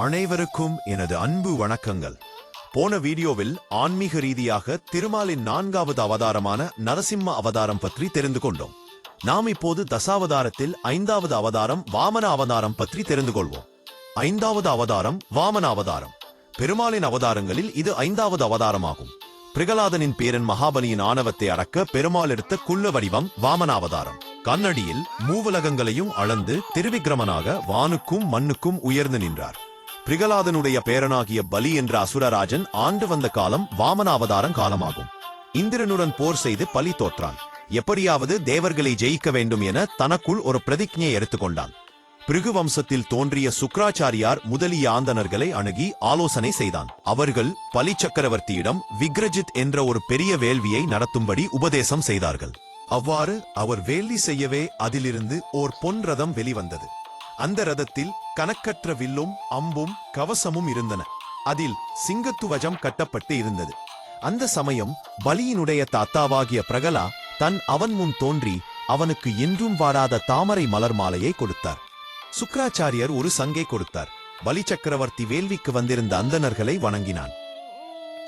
அனைவருக்கும் எனது அன்பு வணக்கங்கள். போன வீடியோவில் ஆன்மீக ரீதியாக திருமாலின் நான்காவது அவதாரமான நரசிம்ம அவதாரம் பற்றி தெரிந்து கொண்டோம். நாம் இப்போது தசாவதாரத்தில் ஐந்தாவது அவதாரம் வாமன அவதாரம் பற்றி தெரிந்து கொள்வோம். ஐந்தாவது அவதாரம் வாமன அவதாரம். பெருமாளின் அவதாரங்களில் இது ஐந்தாவது அவதாரமாகும். பிரகலாதனின் பேரன் மகாபலியின் ஆணவத்தை அடக்க பெருமாள் எடுத்த குள்ள வடிவம் வாமன அவதாரம். கண்ணடியில் மூவலகங்களையும் அளந்து திருவிக்கிரமனாக வானுக்கும் மண்ணுக்கும் உயர்ந்து நின்றார். பிரகலாதனுடைய பேரனாகிய பலி என்ற அசுரராஜன் ஆண்டு வந்த காலம் வாமனாவதாரம் காலமாகும். இந்திரனுடன் போர் செய்து பலி தோற்றான். எப்படியாவது தேவர்களை ஜெயிக்க வேண்டும் என தனக்குள் ஒரு பிரதிஜையை எடுத்துக்கொண்டான் பிருகு வம்சத்தில் தோன்றிய சுக்ராச்சாரியார் முதலிய ஆந்தனர்களை அணுகி ஆலோசனை செய்தான். அவர்கள் பலி சக்கரவர்த்தியிடம் விக்ரஜித் என்ற ஒரு பெரிய வேள்வியை நடத்தும்படி உபதேசம் செய்தார்கள். அவ்வாறு அவர் வேள்வி செய்யவே அதிலிருந்து ஓர் பொன் ரதம் வெளிவந்தது. அந்த ரதத்தில் கணக்கற்ற வில்லும் அம்பும் கவசமும் இருந்தன. அதில் சிங்கத்துவஜம் கட்டப்பட்டு இருந்தது. அந்த சமயம் பலியினுடைய தாத்தாவாகிய பிரகலா தன் அவன் முன் தோன்றி அவனுக்கு என்றும் வாராத தாமரை மலர் மாலையை கொடுத்தார். சுக்ராச்சாரியர் ஒரு சங்கை கொடுத்தார். பலி சக்கரவர்த்தி வேள்விக்கு வந்திருந்த அந்தணர்களை வணங்கினான்.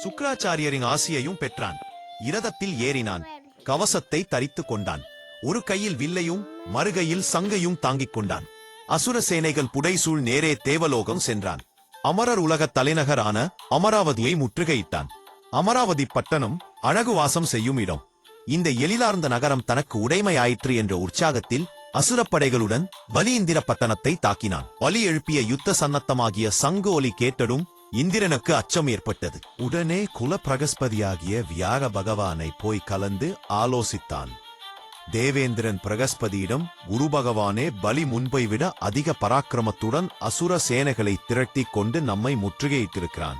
சுக்ராச்சாரியரின் ஆசியையும் பெற்றான். இரதத்தில் ஏறினான். கவசத்தை தரித்துக் கொண்டான். ஒரு கையில் வில்லையும் மறுகையில் சங்கையும் தாங்கிக் கொண்டான். அசுர சேனைகள் புடைசூழ் நேரே தேவலோகம் சென்றான். அமரர் உலகத் தலைநகரான அமராவதியை முற்றுகையிட்டான். அமராவதி பட்டணம் அழகு வாசம் செய்யும் இடம். இந்த எழிலார்ந்த நகரம் தனக்கு உடைமையாயிற்று என்ற உற்சாகத்தில் அசுரப்படைகளுடன் பலி இந்திர பட்டணத்தை தாக்கினான். பலி எழுப்பிய யுத்த சன்னத்தமாகிய சங்கு ஒலி கேட்டதும் இந்திரனுக்கு அச்சம் ஏற்பட்டது. உடனே குல பிரகஸ்பதியாகிய வியாக பகவானை போய் கலந்து ஆலோசித்தான். தேவேந்திரன் பிரகஸ்பதியிடம் குரு பகவானே பலி முன்பை விட அதிக பராக்கிரமத்துடன் அசுர சேனைகளை திரட்டிக் கொண்டு நம்மை முற்றுகையிட்டிருக்கிறான்.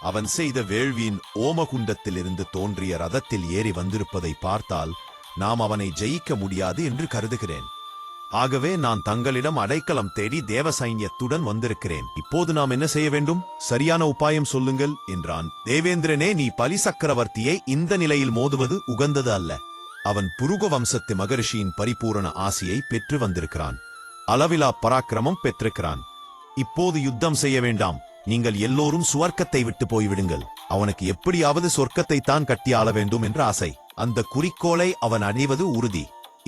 அவன் செய்த வேள்வியின் ஓமகுண்டத்திலிருந்து தோன்றிய ரதத்தில் ஏறி வந்திருப்பதை பார்த்தால் நாம் அவனை ஜெயிக்க முடியாது என்று கருதுகிறேன். ஆகவே நான் தங்களிடம் அடைக்கலம் தேடி தேவ சைன்யத்துடன் வந்திருக்கிறேன். இப்போது நாம் என்ன செய்ய வேண்டும்? சரியான உபாயம் சொல்லுங்கள் என்றான். தேவேந்திரனே நீ பலி சக்கரவர்த்தியை இந்த நிலையில் மோதுவது உகந்தது அல்ல. அவன் புருக வம்சத்து மகரிஷியின் பரிபூரண ஆசியை பெற்று வந்திருக்கிறான். அளவிலா பராக்கிரமம் பெற்றிருக்கிறான். இப்போது யுத்தம் செய்ய வேண்டாம். நீங்கள் எல்லோரும் சுவர்க்கத்தை விட்டு போய்விடுங்கள். அவனுக்கு எப்படியாவது சொர்க்கத்தை தான் கட்டி ஆள வேண்டும் என்ற ஆசை. அந்த குறிக்கோளை அவன் அடைவது உறுதி.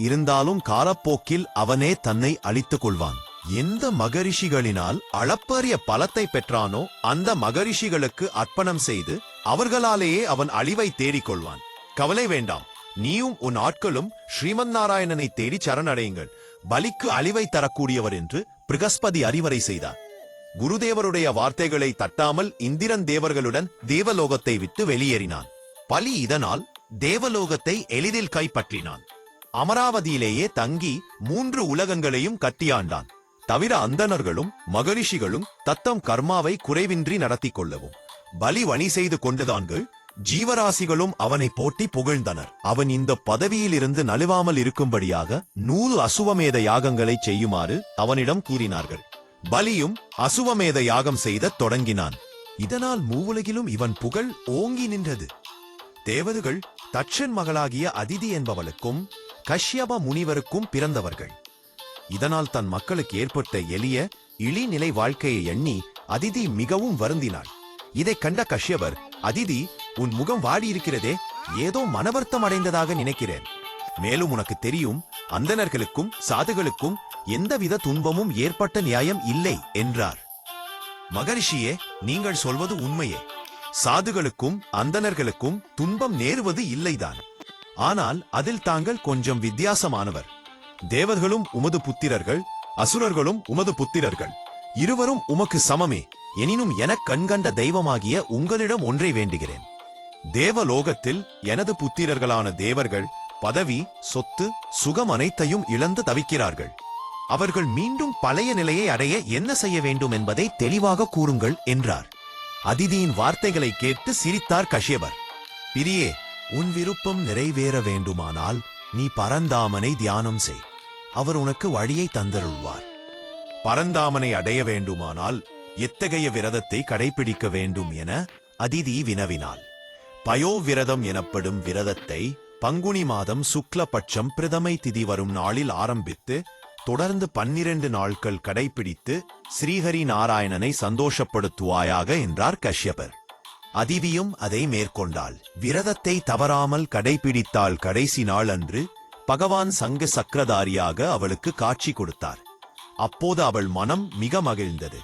இருந்தாலும் காலப்போக்கில் அவனே தன்னை அழித்துக் கொள்வான். எந்த மகரிஷிகளினால் அளப்பரிய பலத்தை பெற்றானோ அந்த மகரிஷிகளுக்கு அர்ப்பணம் செய்து அவர்களாலேயே அவன் அழிவை தேடிக்கொள்வான் கவலை வேண்டாம். நீயும் உன் ஆட்களும் ஸ்ரீமன் நாராயணனை தேடி சரணடையுங்கள். பலிக்கு அழிவை தரக்கூடியவர் என்று பிரகஸ்பதி அறிவுரை செய்தார். குருதேவருடைய வார்த்தைகளை தட்டாமல் இந்திரன் தேவர்களுடன் தேவலோகத்தை விட்டு வெளியேறினான். பலி இதனால் தேவலோகத்தை எளிதில் கைப்பற்றினான். அமராவதியிலேயே தங்கி மூன்று உலகங்களையும் கட்டியாண்டான். தவிர அந்தணர்களும் மகரிஷிகளும் தத்தம் கர்மாவை குறைவின்றி நடத்திக் கொள்ளவும். பலி வணி செய்து கொண்டதான்கள் ஜீவராசிகளும் அவனை போட்டி புகழ்ந்தனர். அவன் இந்த பதவியில் இருந்து நழுவாமல் இருக்கும்படியாக நூறு அசுவமேத யாகங்களை செய்யுமாறு அவனிடம் கூறினார்கள். பலியும் அசுவமேத யாகம் செய்த தொடங்கினான். இதனால் மூவுலகிலும் இவன் புகழ் ஓங்கி நின்றது. தேவதுகள் தட்சன் மகளாகிய அதிதி என்பவளுக்கும் கஷ்யப முனிவருக்கும் பிறந்தவர்கள். இதனால் தன் மக்களுக்கு ஏற்பட்ட எளிய இழிநிலை வாழ்க்கையை எண்ணி அதிதி மிகவும் வருந்தினாள். இதைக் கண்ட கஷ்யவர் அதிதி உன் முகம் வாடியிருக்கிறதே ஏதோ மனவர்த்தம் அடைந்ததாக நினைக்கிறேன். மேலும் உனக்கு தெரியும் அந்தனர்களுக்கும் சாதுகளுக்கும் எந்தவித துன்பமும் ஏற்பட்ட நியாயம் இல்லை என்றார். மகரிஷியே நீங்கள் சொல்வது உண்மையே. சாதுகளுக்கும் அந்தனர்களுக்கும் துன்பம் நேருவது இல்லைதான். ஆனால் அதில் தாங்கள் கொஞ்சம் வித்தியாசமானவர். தேவர்களும் உமது புத்திரர்கள் அசுரர்களும் உமது புத்திரர்கள். இருவரும் உமக்கு சமமே. எனினும் எனக் கண்கண்ட தெய்வமாகிய உங்களிடம் ஒன்றை வேண்டுகிறேன். தேவலோகத்தில் எனது புத்திரர்களான தேவர்கள் பதவி சொத்து சுகம் அனைத்தையும் இழந்து தவிக்கிறார்கள். அவர்கள் மீண்டும் பழைய நிலையை அடைய என்ன செய்ய வேண்டும் என்பதை தெளிவாக கூறுங்கள் என்றார். அதிதியின் வார்த்தைகளை கேட்டு சிரித்தார் கஷ்யபர். பிரியே உன் விருப்பம் நிறைவேற வேண்டுமானால் நீ பரந்தாமனை தியானம் செய். அவர் உனக்கு வழியை தந்தருள்வார். பரந்தாமனை அடைய வேண்டுமானால் எத்தகைய விரதத்தை கடைபிடிக்க வேண்டும் என அதிதி வினவினாள். பயோவிரதம் எனப்படும் விரதத்தை பங்குனி மாதம் சுக்லபட்சம் பிரதமை திதி வரும் நாளில் ஆரம்பித்து தொடர்ந்து பன்னிரண்டு நாட்கள் கடைபிடித்து ஸ்ரீஹரி நாராயணனை சந்தோஷப்படுத்துவாயாக என்றார் கஷ்யபர். அதிவியும் அதை மேற்கொண்டாள். விரதத்தை தவறாமல் கடைபிடித்தாள் கடைசி நாள் அன்று பகவான் சங்க சக்கரதாரியாக அவளுக்கு காட்சி கொடுத்தார். அப்போது அவள் மனம் மிக மகிழ்ந்தது.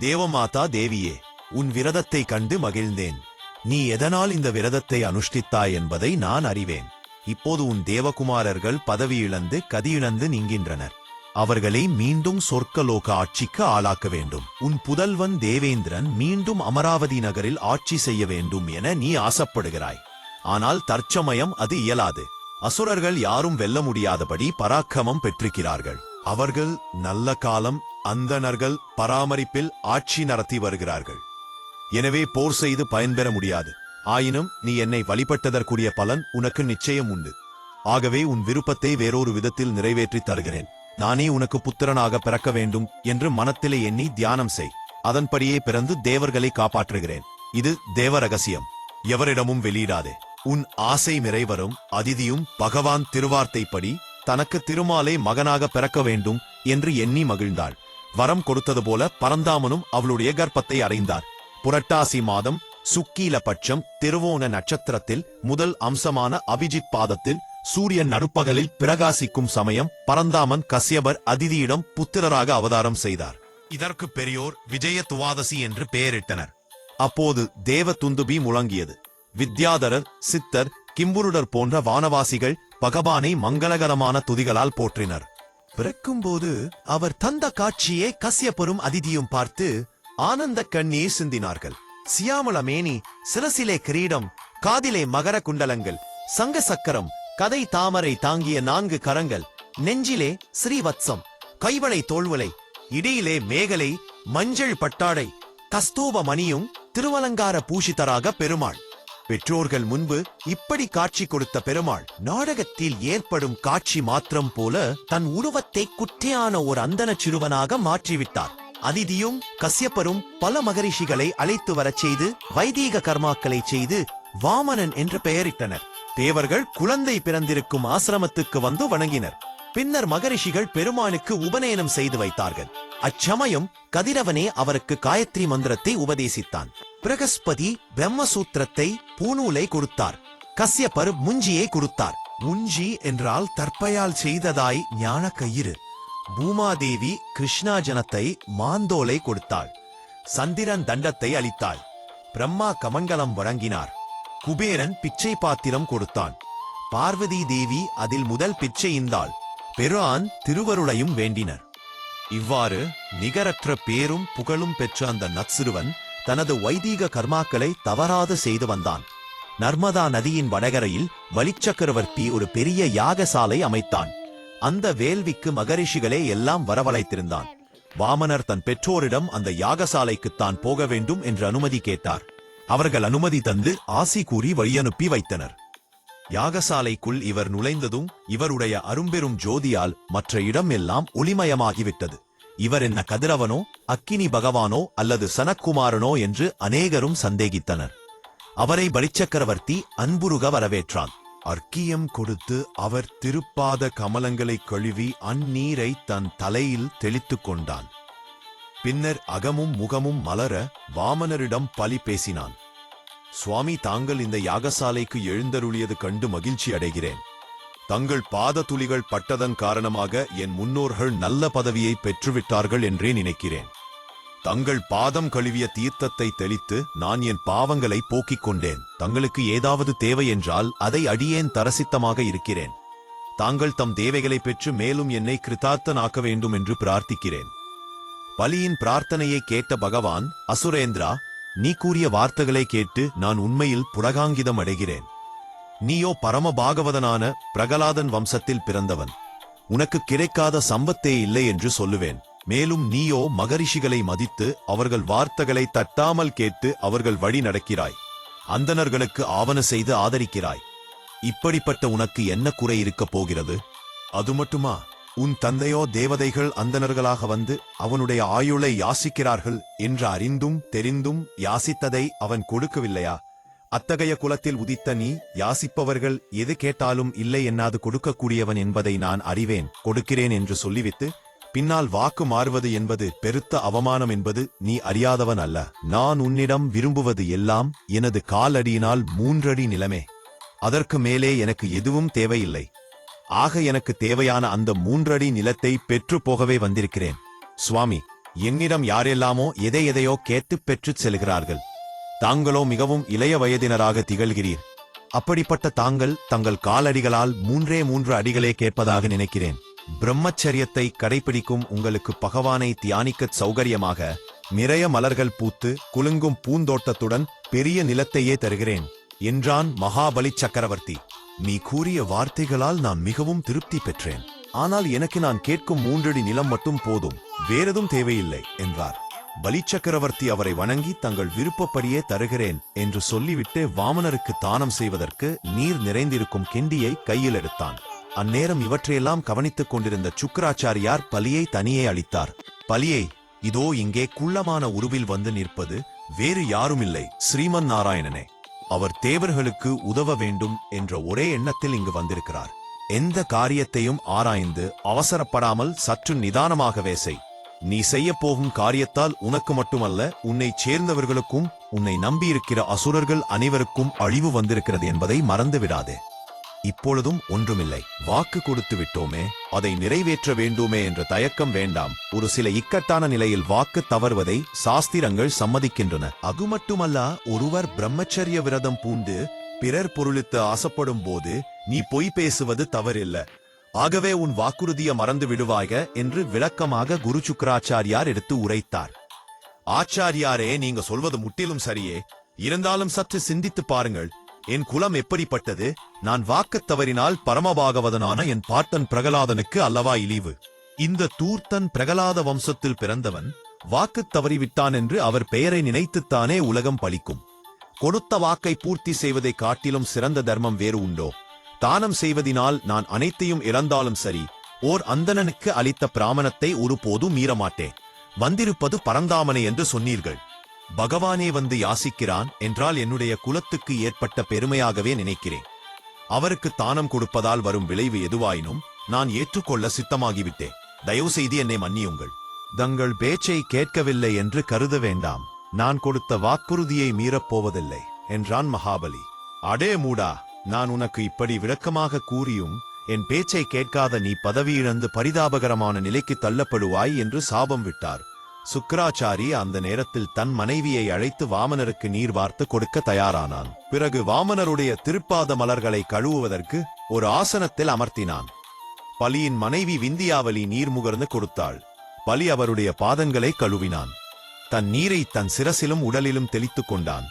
தேவமாதா தேவியே உன் விரதத்தை கண்டு மகிழ்ந்தேன். நீ எதனால் இந்த விரதத்தை அனுஷ்டித்தாய் என்பதை நான் அறிவேன். இப்போது உன் தேவகுமாரர்கள் பதவி இழந்து கதியிழந்து நீங்கின்றனர். அவர்களை மீண்டும் சொர்க்கலோக ஆட்சிக்கு ஆளாக்க வேண்டும். உன் புதல்வன் தேவேந்திரன் மீண்டும் அமராவதி நகரில் ஆட்சி செய்ய வேண்டும் என நீ ஆசைப்படுகிறாய். ஆனால் தற்சமயம் அது இயலாது. அசுரர்கள் யாரும் வெல்ல முடியாதபடி பராக்கிரமம் பெற்றிருக்கிறார்கள். அவர்கள் நல்ல காலம் அந்தணர்கள் பராமரிப்பில் ஆட்சி நடத்தி வருகிறார்கள். எனவே போர் செய்து பயன்பெற முடியாது. ஆயினும் நீ என்னை வழிபட்டதற்குரிய பலன் உனக்கு நிச்சயம் உண்டு. ஆகவே உன் விருப்பத்தை வேறொரு விதத்தில் நிறைவேற்றித் தருகிறேன். நானே உனக்கு புத்திரனாக பிறக்க வேண்டும் என்று மனத்திலே எண்ணி தியானம் செய். அதன்படியே பிறந்து தேவர்களை காப்பாற்றுகிறேன். இது தேவ ரகசியம் எவரிடமும் வெளியிடாதே. உன் ஆசை நிறைவரும் அதிதியும் பகவான் திருவார்த்தைப்படி தனக்கு திருமாலை மகனாக பிறக்க வேண்டும் என்று எண்ணி மகிழ்ந்தாள். வரம் கொடுத்தது போல பரந்தாமனும் அவளுடைய கர்ப்பத்தை அடைந்தார். புரட்டாசி மாதம் சுக்கீல பட்சம் திருவோண நட்சத்திரத்தில் முதல் அம்சமான அபிஜித் பாதத்தில் சூரியன் நடுப்பகலில் பிரகாசிக்கும் சமயம் பரந்தாமன் கசியபர் அதிதியிடம் புத்திரராக அவதாரம் செய்தார். இதற்கு பெரியோர் விஜய துவாதசி என்று பெயரிட்டனர். அப்போது தேவ துந்துபி முழங்கியது. வித்யாதரர் சித்தர் கிம்புருடர் போன்ற வானவாசிகள் பகவானை மங்களகரமான துதிகளால் போற்றினர். பிறக்கும்போது அவர் தந்த காட்சியை கஸ்யப்பரும் அதிதியும் பார்த்து ஆனந்த கண்ணீர் சிந்தினார்கள். சியாமல மேனி சிரசிலே கிரீடம் காதிலே மகர குண்டலங்கள் சங்க சக்கரம் கதை தாமரை தாங்கிய நான்கு கரங்கள் நெஞ்சிலே ஸ்ரீவத்சம் கைவளை தோல்வலை இடையிலே மேகலை மஞ்சள் பட்டாடை கஸ்தூப மணியும் திருவலங்கார பூஷிதராக பெருமாள். பெற்றோர்கள் முன்பு இப்படி காட்சி கொடுத்த பெருமாள் நாடகத்தில் ஏற்படும் காட்சி மாத்திரம் போல தன் உருவத்தை குட்டையான ஒரு அந்தன சிறுவனாக மாற்றிவிட்டார். அதிதியும் கசியப்பரும் பல மகரிஷிகளை அழைத்து வரச் செய்து வைதீக கர்மாக்களை செய்து வாமனன் என்று பெயரிட்டனர். தேவர்கள் குழந்தை பிறந்திருக்கும் ஆசிரமத்துக்கு வந்து வணங்கினர். பின்னர் மகரிஷிகள் பெருமானுக்கு உபநயனம் செய்து வைத்தார்கள். அச்சமயம் கதிரவனே அவருக்கு காயத்ரி மந்திரத்தை உபதேசித்தான். பிரகஸ்பதி பிரம்மசூத்திரத்தை பூநூலை கொடுத்தார். கஸ்யப்பர் முஞ்சியை கொடுத்தார். முஞ்சி என்றால் தற்பையால் செய்ததாய் ஞான கயிறு பூமாதேவி கிருஷ்ணாஜனத்தை மாந்தோலை கொடுத்தாள். சந்திரன் தண்டத்தை அளித்தாள். பிரம்மா கமங்கலம் வழங்கினார். குபேரன் பிச்சை பாத்திரம் கொடுத்தான். பார்வதி தேவி அதில் முதல் பிச்சை இந்தாள். பெருஆன் திருவருளையும் வேண்டினர். இவ்வாறு நிகரற்ற பேரும் புகழும் பெற்ற அந்த நற்சிறுவன் தனது வைதீக கர்மாக்களை தவறாது செய்து வந்தான். நர்மதா நதியின் வடகரையில் வலிச்சக்கரவர்த்தி ஒரு பெரிய யாகசாலை அமைத்தான். அந்த வேள்விக்கு மகரிஷிகளே எல்லாம் வரவழைத்திருந்தான். வாமனர் தன் பெற்றோரிடம் அந்த யாகசாலைக்கு தான் போக வேண்டும் என்று அனுமதி கேட்டார். அவர்கள் அனுமதி தந்து ஆசி கூறி வழியனுப்பி வைத்தனர். யாகசாலைக்குள் இவர் நுழைந்ததும் இவருடைய அரும்பெரும் ஜோதியால் மற்ற இடம் எல்லாம் ஒளிமயமாகிவிட்டது. இவர் என்ன கதிரவனோ அக்கினி பகவானோ அல்லது சனக்குமாரனோ என்று அநேகரும் சந்தேகித்தனர். அவரை பலிச்சக்கரவர்த்தி அன்புருக வரவேற்றான். அர்க்கியம் கொடுத்து அவர் திருப்பாத கமலங்களை கழுவி அந்நீரை தன் தலையில் தெளித்துக் கொண்டான். பின்னர் அகமும் முகமும் மலர வாமனரிடம் பலி பேசினான். சுவாமி தாங்கள் இந்த யாகசாலைக்கு எழுந்தருளியது கண்டு மகிழ்ச்சி அடைகிறேன். தங்கள் பாத துளிகள் பட்டதன் காரணமாக என் முன்னோர்கள் நல்ல பதவியை பெற்றுவிட்டார்கள் என்றே நினைக்கிறேன். தங்கள் பாதம் கழுவிய தீர்த்தத்தை தெளித்து நான் என் பாவங்களை போக்கிக் கொண்டேன். தங்களுக்கு ஏதாவது தேவை என்றால் அதை அடியேன் தரசித்தமாக இருக்கிறேன். தாங்கள் தம் தேவைகளை பெற்று மேலும் என்னை கிருதார்த்தனாக்க வேண்டும் என்று பிரார்த்திக்கிறேன். பலியின் பிரார்த்தனையை கேட்ட பகவான் அசுரேந்திரா நீ கூறிய வார்த்தைகளை கேட்டு நான் உண்மையில் புலகாங்கிதம் அடைகிறேன். நீயோ பரம பாகவதனான பிரகலாதன் வம்சத்தில் பிறந்தவன். உனக்கு கிடைக்காத சம்பத்தே இல்லை என்று சொல்லுவேன். மேலும் நீயோ மகரிஷிகளை மதித்து அவர்கள் வார்த்தைகளை தட்டாமல் கேட்டு அவர்கள் வழி நடக்கிறாய். அந்தணர்களுக்கு ஆவண செய்து ஆதரிக்கிறாய். இப்படிப்பட்ட உனக்கு என்ன குறை இருக்கப் போகிறது? அது மட்டுமா? உன் தந்தையோ தேவதைகள் அந்தணர்களாக வந்து அவனுடைய ஆயுளை யாசிக்கிறார்கள் என்று அறிந்தும் தெரிந்தும் யாசித்ததை அவன் கொடுக்கவில்லையா? அத்தகைய குலத்தில் உதித்த நீ யாசிப்பவர்கள் எது கேட்டாலும் இல்லை என்னாது கொடுக்கக்கூடியவன் என்பதை நான் அறிவேன் கொடுக்கிறேன் என்று சொல்லிவிட்டு பின்னால் வாக்கு மாறுவது என்பது பெருத்த அவமானம் என்பது நீ அறியாதவன் அல்ல. நான் உன்னிடம் விரும்புவது எல்லாம் எனது காலடியினால் மூன்றடி நிலமே. அதற்கு மேலே எனக்கு எதுவும் தேவையில்லை. ஆக எனக்கு தேவையான அந்த மூன்றடி நிலத்தை பெற்று போகவே வந்திருக்கிறேன். சுவாமி என்னிடம் யாரெல்லாமோ எதை எதையோ கேட்டுப் பெற்றுச் செல்கிறார்கள். தாங்களோ மிகவும் இளைய வயதினராக திகழ்கிறீர். அப்படிப்பட்ட தாங்கள் தங்கள் காலடிகளால் மூன்றே மூன்று அடிகளே கேட்பதாக நினைக்கிறேன். பிரம்மச்சரியத்தை கடைபிடிக்கும் உங்களுக்கு பகவானை தியானிக்கச் சௌகரியமாக நிறைய மலர்கள் பூத்து குலுங்கும் பூந்தோட்டத்துடன் பெரிய நிலத்தையே தருகிறேன் என்றான் மகாபலி சக்கரவர்த்தி. நீ கூறிய வார்த்தைகளால் நான் மிகவும் திருப்தி பெற்றேன். ஆனால் எனக்கு நான் கேட்கும் மூன்றடி நிலம் மட்டும் போதும் வேறெதும் தேவையில்லை என்றார். பலி சக்கரவர்த்தி அவரை வணங்கி தங்கள் விருப்பப்படியே தருகிறேன் என்று சொல்லிவிட்டு வாமனருக்கு தானம் செய்வதற்கு நீர் நிறைந்திருக்கும் கிண்டியை கையில் எடுத்தான். அந்நேரம் இவற்றையெல்லாம் கவனித்துக் கொண்டிருந்த சுக்கராச்சாரியார் பலியை தனியே அளித்தார். பலியை இதோ இங்கே குள்ளமான உருவில் வந்து நிற்பது வேறு யாருமில்லை ஸ்ரீமன் நாராயணனே அவர் தேவர்களுக்கு உதவ வேண்டும் என்ற ஒரே எண்ணத்தில் இங்கு வந்திருக்கிறார். எந்த காரியத்தையும் ஆராய்ந்து அவசரப்படாமல் சற்று நிதானமாகவே செய். நீ செய்யப் போகும் காரியத்தால் உனக்கு மட்டுமல்ல உன்னை சேர்ந்தவர்களுக்கும் உன்னை நம்பியிருக்கிற அசுரர்கள் அனைவருக்கும் அழிவு வந்திருக்கிறது என்பதை மறந்து விடாதே இப்பொழுதும் ஒன்றுமில்லை. வாக்கு கொடுத்து விட்டோமே அதை நிறைவேற்ற வேண்டுமே என்ற தயக்கம் வேண்டாம். ஒரு சில இக்கட்டான நிலையில் வாக்கு தவறுவதை சாஸ்திரங்கள் சம்மதிக்கின்றன. அது மட்டுமல்ல ஒருவர் பிரம்மச்சரிய விரதம் பூண்டு பிறர் பொருளித்து ஆசைப்படும் போது நீ பொய் பேசுவது தவறில்ல. ஆகவே உன் வாக்குறுதிய மறந்து விடுவாய என்று விளக்கமாக குரு சுக்கராச்சாரியார் எடுத்து உரைத்தார். ஆச்சாரியாரே நீங்க சொல்வது முற்றிலும் சரியே. இருந்தாலும் சற்று சிந்தித்து பாருங்கள். என் குலம் எப்படிப்பட்டது? நான் வாக்குத் தவறினால் பரமபாகவதனான என் பாட்டன் பிரகலாதனுக்கு அல்லவா இழிவு? இந்த தூர்த்தன் பிரகலாத வம்சத்தில் பிறந்தவன் வாக்குத் தவறிவிட்டான் என்று அவர் பெயரை நினைத்துத்தானே உலகம் பழிக்கும். கொடுத்த வாக்கை பூர்த்தி செய்வதை காட்டிலும் சிறந்த தர்மம் வேறு உண்டோ? தானம் செய்வதினால் நான் அனைத்தையும் இழந்தாலும் சரி ஓர் அந்தணனுக்கு அளித்த பிராமணத்தை ஒருபோதும் மீறமாட்டேன். வந்திருப்பது பரந்தாமனை என்று சொன்னீர்கள். பகவானே வந்து யாசிக்கிறான் என்றால் என்னுடைய குலத்துக்கு ஏற்பட்ட பெருமையாகவே நினைக்கிறேன். அவருக்கு தானம் கொடுப்பதால் வரும் விளைவு எதுவாயினும் நான் ஏற்றுக்கொள்ள சித்தமாகிவிட்டேன். தயவு செய்து என்னை மன்னியுங்கள். தங்கள் பேச்சை கேட்கவில்லை என்று கருத வேண்டாம். நான் கொடுத்த வாக்குறுதியை மீறப் போவதில்லை என்றான் மகாபலி. அடே மூடா நான் உனக்கு இப்படி விளக்கமாக கூறியும் என் பேச்சை கேட்காத நீ பதவி இழந்து பரிதாபகரமான நிலைக்கு தள்ளப்படுவாய் என்று சாபம் விட்டார். சுக்கராச்சாரி அந்த நேரத்தில் தன் மனைவியை அழைத்து வாமனருக்கு நீர் வார்த்து கொடுக்க தயாரானான். பிறகு வாமனருடைய திருப்பாத மலர்களை கழுவுவதற்கு ஒரு ஆசனத்தில் அமர்த்தினான். பலியின் மனைவி விந்தியாவலி நீர் முகர்ந்து கொடுத்தாள். பலி அவருடைய பாதங்களை கழுவினான். தன் நீரை தன் சிரசிலும் உடலிலும் தெளித்துக் கொண்டான்.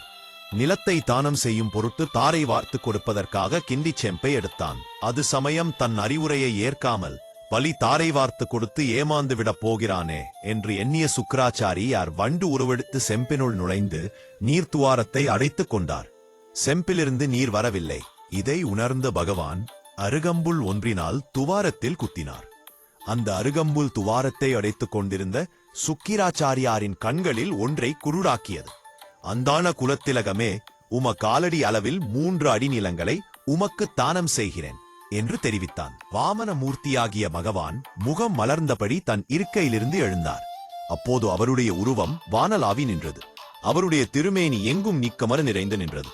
நிலத்தை தானம் செய்யும் பொருட்டு தாரை வார்த்து கொடுப்பதற்காக கிண்டி செம்பை எடுத்தான். அது சமயம் தன் அறிவுரையை ஏற்காமல் பலி தாரை வார்த்து கொடுத்து ஏமாந்து விடப் போகிறானே என்று எண்ணிய சுக்கராச்சாரி யார் வண்டு உருவெடுத்து செம்பினுள் நுழைந்து நீர்த்துவாரத்தை அடைத்துக் கொண்டார். செம்பிலிருந்து நீர் வரவில்லை. இதை உணர்ந்த பகவான் அருகம்புல் ஒன்றினால் துவாரத்தில் குத்தினார். அந்த அருகம்புல் துவாரத்தை அடைத்துக் கொண்டிருந்த சுக்கிராச்சாரியாரின் கண்களில் ஒன்றை குருடாக்கியது. அந்தான குலத்திலகமே உம காலடி அளவில் மூன்று அடி நிலங்களை உமக்கு தானம் செய்கிறேன். என்று தெரிவித்தான். வாமன மூர்த்தியாகிய பகவான் முகம் மலர்ந்தபடி தன் இருக்கையிலிருந்து எழுந்தார். அப்போது அவருடைய உருவம் வானலாவி நின்றது. அவருடைய திருமேனி எங்கும் நிக்கமர நிறைந்து நின்றது.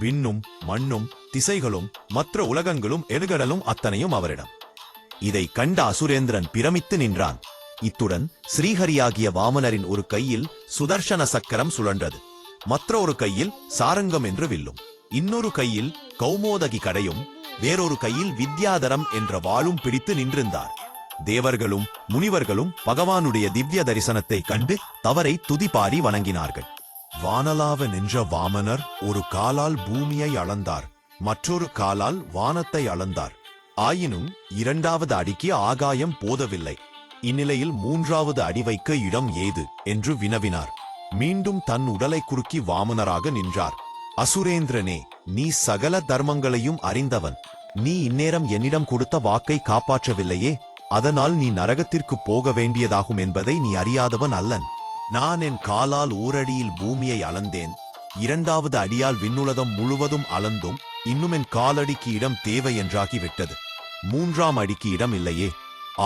விண்ணும் மண்ணும் திசைகளும் மற்ற உலகங்களும் எழுகடலும் அத்தனையும் அவரிடம். இதை கண்ட அசுரேந்திரன் பிரமித்து நின்றான். இத்துடன் ஸ்ரீஹரியாகிய வாமனரின் ஒரு கையில் சுதர்ஷன சக்கரம் சுழன்றது. மற்ற ஒரு கையில் சாரங்கம் என்று வில்லும். இன்னொரு கையில் கௌமோதகி கடையும் வேறொரு கையில் வித்யாதரம் என்ற வாளும் பிடித்து நின்றிருந்தார். தேவர்களும் முனிவர்களும் பகவானுடைய திவ்ய தரிசனத்தை கண்டு தவறை துதிபாரி வணங்கினார்கள். வானலாவ நின்ற வாமனர் ஒரு காலால் பூமியை அளந்தார் மற்றொரு காலால் வானத்தை அளந்தார். ஆயினும் இரண்டாவது அடிக்கு ஆகாயம் போதவில்லை. இந்நிலையில் மூன்றாவது அடி வைக்க இடம் ஏது என்று வினவினார். மீண்டும் தன் உடலை குறுக்கி வாமனராக நின்றார். அசுரேந்திரனே நீ சகல தர்மங்களையும் அறிந்தவன். நீ இந்நேரம் என்னிடம் கொடுத்த வாக்கை காப்பாற்றவில்லையே. அதனால் நீ நரகத்திற்கு போக வேண்டியதாகும் என்பதை நீ அறியாதவன் அல்லன். நான் என் காலால் ஊரடியில் பூமியை அளந்தேன். இரண்டாவது அடியால் விண்ணுலகம் முழுவதும் அளந்தும் இன்னும் என் காலடிக்கு இடம் தேவை என்றாகிவிட்டது மூன்றாம் அடிக்கு இடம் இல்லையே.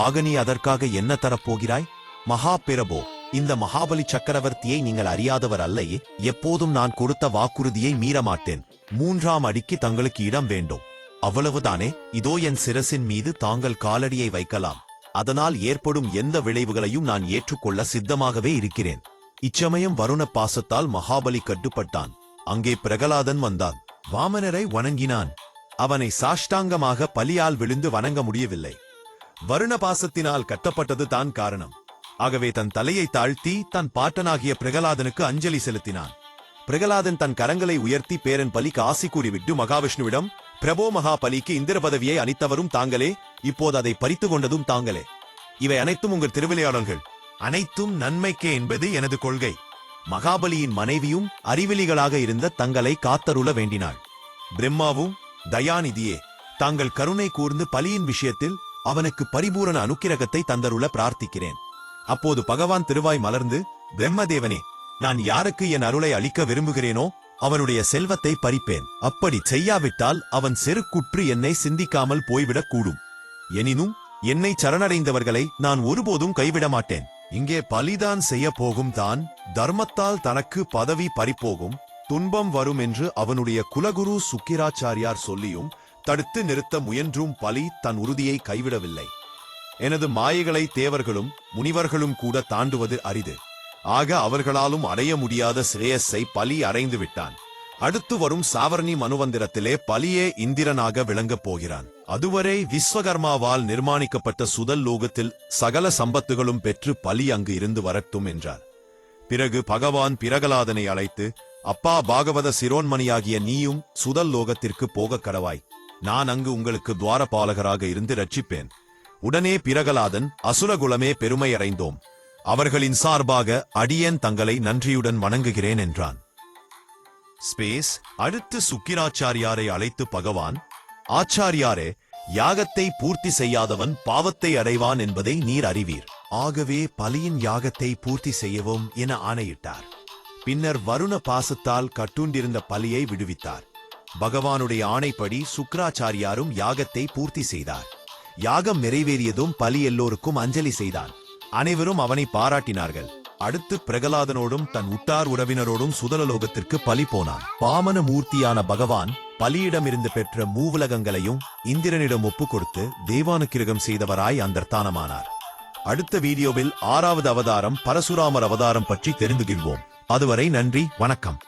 ஆக நீ அதற்காக என்ன தரப்போகிறாய்? மகா பிரபோ இந்த மகாபலி சக்கரவர்த்தியை நீங்கள் அறியாதவர் அல்லையே எப்போதும் நான் கொடுத்த வாக்குறுதியை மீற மாட்டேன் மூன்றாம் அடிக்கு தங்களுக்கு இடம் வேண்டும். அவ்வளவுதானே? இதோ என் சிரசின் மீது தாங்கள் காலடியை வைக்கலாம். அதனால் ஏற்படும் எந்த விளைவுகளையும் நான் ஏற்றுக்கொள்ள சித்தமாகவே இருக்கிறேன். இச்சமயம் வருண பாசத்தால் மகாபலி கட்டுப்பட்டான். அங்கே பிரகலாதன் வந்தான். வாமனரை வணங்கினான். அவனை சாஷ்டாங்கமாக பலியால் விழுந்து வணங்க முடியவில்லை. வருண பாசத்தினால் கட்டப்பட்டது தான் காரணம். ஆகவே தன் தலையை தாழ்த்தி தன் பாட்டனாகிய பிரகலாதனுக்கு அஞ்சலி செலுத்தினான். பிரகலாதன் தன் கரங்களை உயர்த்தி பேரன் பலிக்கு ஆசி கூறிவிட்டு மகாவிஷ்ணுவிடம் பிரபோ மகா பலிக்கு இந்திர பதவியை அளித்தவரும் தாங்களே இப்போது அதை பறித்து கொண்டதும் தாங்களே. இவை அனைத்தும் உங்கள் திருவிளையாடல்கள். அனைத்தும் நன்மைக்கே என்பது எனது கொள்கை. மகாபலியின் மனைவியும் அறிவிலிகளாக இருந்த தங்களை காத்தருள வேண்டினாள். பிரம்மாவும் தயாநிதியே தாங்கள் கருணை கூர்ந்து பலியின் விஷயத்தில் அவனுக்கு பரிபூரண அனுக்கிரகத்தை தந்தருள பிரார்த்திக்கிறேன். அப்போது பகவான் திருவாய் மலர்ந்து பிரம்மதேவனே நான் யாருக்கு என் அருளை அளிக்க விரும்புகிறேனோ அவனுடைய செல்வத்தை பறிப்பேன். அப்படி செய்யாவிட்டால் அவன் செருக்குற்று என்னை சிந்திக்காமல் போய்விடக் கூடும். எனினும் என்னை சரணடைந்தவர்களை நான் ஒருபோதும் கைவிட மாட்டேன் இங்கே பலிதான் செய்ய போகும் தான் தர்மத்தால் தனக்கு பதவி பறிப்போகும் துன்பம் வரும் என்று அவனுடைய குலகுரு சுக்கிராச்சாரியார் சொல்லியும் தடுத்து நிறுத்த முயன்றும் பலி தன் உறுதியை கைவிடவில்லை. எனது மாயைகளை தேவர்களும் முனிவர்களும் கூட தாண்டுவது அரிது. ஆக அவர்களாலும் அடைய முடியாத சிரேயஸை பலி அடைந்து விட்டான். அடுத்து வரும் சாவரணி மனுவந்திரத்திலே பலியே இந்திரனாக விளங்கப் போகிறான். அதுவரை விஸ்வகர்மாவால் நிர்மாணிக்கப்பட்ட சுதல் லோகத்தில் சகல சம்பத்துகளும் பெற்று பலி அங்கு இருந்து வரட்டும் என்றார். பிறகு பகவான் பிரகலாதனை அழைத்து அப்பா பாகவத சிரோன்மணியாகிய நீயும் சுதல் லோகத்திற்கு போகக் கடவாய். நான் அங்கு உங்களுக்கு துவாரபாலகராக இருந்து ரட்சிப்பேன். உடனே பிரகலாதன் அசுரகுலமே பெருமையடைந்தோம். அவர்களின் சார்பாக அடியேன் தங்களை நன்றியுடன் வணங்குகிறேன் என்றான். ஸ்பேஸ் அடுத்து சுக்கிராச்சாரியாரை அழைத்து பகவான் ஆச்சாரியாரே யாகத்தை பூர்த்தி செய்யாதவன் பாவத்தை அடைவான் என்பதை நீர் அறிவீர். ஆகவே பலியின் யாகத்தை பூர்த்தி செய்யவும் என ஆணையிட்டார். பின்னர் வருண பாசத்தால் கட்டுண்டிருந்த பலியை விடுவித்தார். பகவானுடைய ஆணைப்படி சுக்கராச்சாரியாரும் யாகத்தை பூர்த்தி செய்தார். யாகம் நிறைவேறியதும் பலி எல்லோருக்கும் அஞ்சலி செய்தான். அனைவரும் அவனை பாராட்டினார்கள். அடுத்து பிரகலாதனோடும் தன் உட்டார் உறவினரோடும் சுதலலோகத்திற்கு பலி போனான். பாமன மூர்த்தியான பகவான் பலியிடமிருந்து பெற்ற மூவுலகங்களையும் இந்திரனிடம் ஒப்புக் கொடுத்து தேவானுக்கிரகம் செய்தவராய் அந்தர்த்தானமானார். அடுத்த வீடியோவில் ஆறாவது அவதாரம் பரசுராமர் அவதாரம் பற்றி தெரிந்துகொள்வோம். அதுவரை நன்றி வணக்கம்.